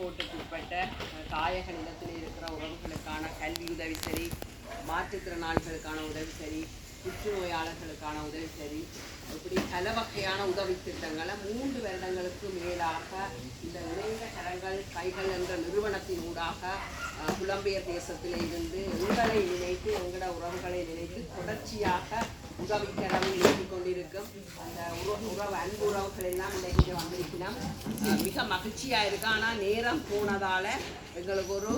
கோட்டுக்கு உட்பட்ட தாயக நிலத்தில் இருக்கிற உறவுகளுக்கான கல்வி உதவி சரி மாற்றுத்திறனாளிகளுக்கான உதவி சரி புற்றுநோயாளர்களுக்கான உதவி சரி இப்படி பல வகையான உதவி திட்டங்களை மூன்று வருடங்களுக்கு மேலாக இந்த இணைந்த கரங்கள் கைகள் என்ற நிறுவனத்தின் ஊடாக புலம்பெயர் தேசத்தில் இருந்து எங்களை நினைத்து எங்களோட உறவுகளை நினைத்து தொடர்ச்சியாக உதவிக்கரம் நீட்டி அந்த உறவு உறவு அன்பு உறவுகள் எல்லாம் இன்றைக்கு வந்திருக்கிறோம் மிக மகிழ்ச்சியாக இருக்கு. ஆனால் நேரம் போனதால் எங்களுக்கு ஒரு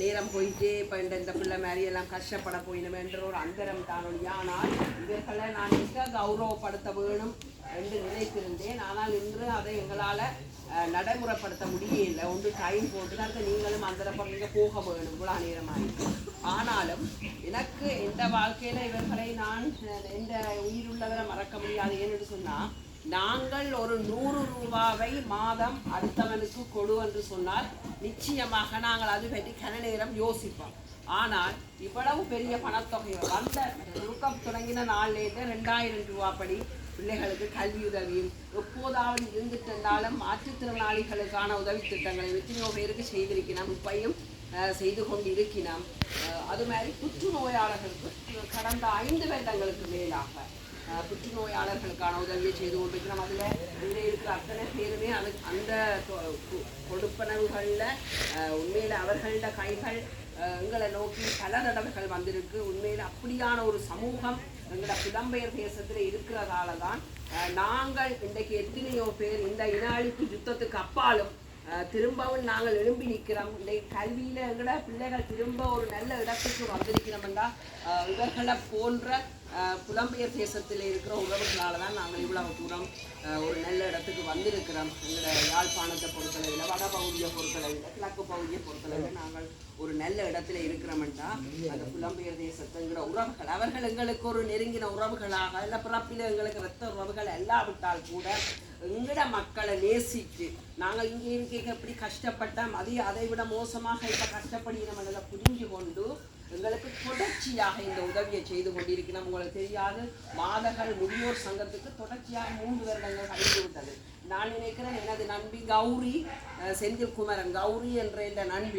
நேரம் போயிட்டு இப்போ இந்த இந்த பிள்ளை மாதிரி எல்லாம் கஷ்டப்பட போயினமென்ற ஒரு அந்தரம் தானொழி ஆனால் இவர்களை நான் மிக கௌரவப்படுத்த வேணும். என்று நினைத்திருந்தேன் ஆனால் இன்று அதை எங்களால் அஹ், நடைமுறைப்படுத்த முடியல. ஒன்று டைம் போட்டு தான் நீங்களும் அந்த பக்கம் போக வேணும். இவ்வளோ நேரமாக ஆனாலும் எனக்கு எந்த வாழ்க்கையில் இவர்களை நான் எந்த உயிருள்ளவரை மறக்க முடியாது ஏன்னு சொன்னால் நாங்கள் ஒரு நூறு ரூபாவை மாதம் அடுத்தவனுக்கு கொடு என்று சொன்னால் நிச்சயமாக நாங்கள் அது பற்றி கன நேரம் யோசிப்போம். ஆனால் இவ்வளவு பெரிய பணத்தொகை வந்த நுணுக்கம் தொடங்கின நாள்லேருந்து ரெண்டாயிரம் ரூபா படி பிள்ளைகளுக்கு கல்வி உதவியும் எப்போதாவது இருந்துட்டு இருந்தாலும் மாற்றுத்திறனாளிகளுக்கான உதவி திட்டங்களை எத்தனையோ பேருக்கு செய்திருக்கிறோம் இப்பையும் செய்து கொண்டு இருக்கிறோம் அது மாதிரி புற்றுநோயாளர்களுக்கு கடந்த ஐந்து வருடங்களுக்கு மேலாக புற்றுநோயாளர்களுக்கான உதவியை செய்து கொண்டிருக்கிறோம். அதில் இங்கே இருக்கிற அத்தனை பேருமே அது அந்த கொடுப்பனவுகளில் உண்மையில் அவர்களோட கைகள் எங்களை நோக்கி பல தடவைகள் வந்திருக்கு. உண்மையில் அப்படியான ஒரு சமூகம் எங்களோட புலம்பெயர் தேசத்தில் இருக்கிறதால தான் நாங்கள் இன்றைக்கு எத்தனையோ பேர் இந்த இன அழிப்பு யுத்தத்துக்கு அப்பாலும் திரும்பவும் நாங்கள் எழும்பி நிற்கிறோம். இன்றைக்கு கல்வியில் எங்களோட பிள்ளைகள் திரும்ப ஒரு நல்ல இடத்துக்கு வந்திருக்கிறோம்னா என்றால் இவர்களை போன்ற புலம்பெயர் தேசத்தில் இருக்கிற உறவுகளால் தான் நாங்கள் இவ்வளவு தூரம் ஒரு நல்ல இடத்துக்கு வந்திருக்கிறோம். எங்களோட யாழ்ப்பாணத்தை பொறுத்தளவில் வட பகுதியை பொறுத்தளவில் கிழக்கு பகுதியை பொறுத்தளவில் நாங்கள் ஒரு நல்ல இடத்துல இருக்கிறோம்னா அந்த புலம்பெயர் தேசத்துங்கிற உறவுகள் அவர்கள் எங்களுக்கு ஒரு நெருங்கின உறவுகளாக இல்லை பிறப்பில் எங்களுக்கு ரத்த உறவுகள் இல்லாவிட்டால் கூட எங்கட மக்களை நேசித்து நாங்கள் இங்கே இருக்க எப்படி கஷ்டப்பட்டோம் அதே அதை விட மோசமாக இப்போ கஷ்டப்படுகிறோம் புரிஞ்சு கொண்டு எங்களுக்கு தொடர்ச்சியாக இந்த உதவியை செய்து கொண்டிருக்கிறோம். உங்களுக்கு தெரியாது மாதகள் முதியோர் சங்கத்துக்கு தொடர்ச்சியாக மூன்று வருடங்கள் கழிந்து விட்டது. நான் நினைக்கிறேன் எனது நண்பி கௌரி அஹ், செந்தில் குமரன் கௌரி என்ற இந்த நண்பி